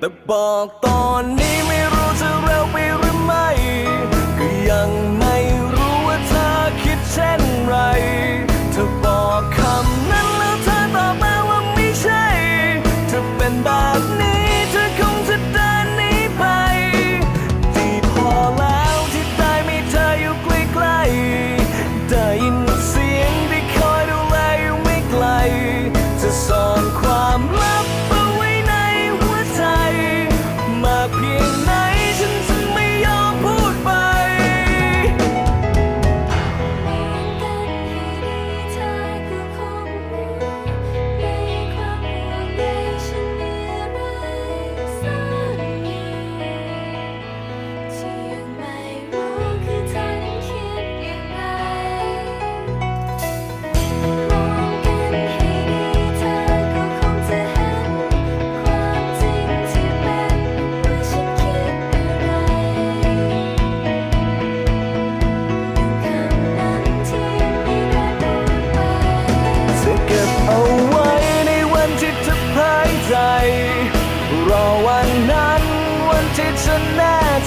แต่บอกตอนนี้ไม่รู้จะเร็วไปหรือ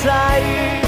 ใจ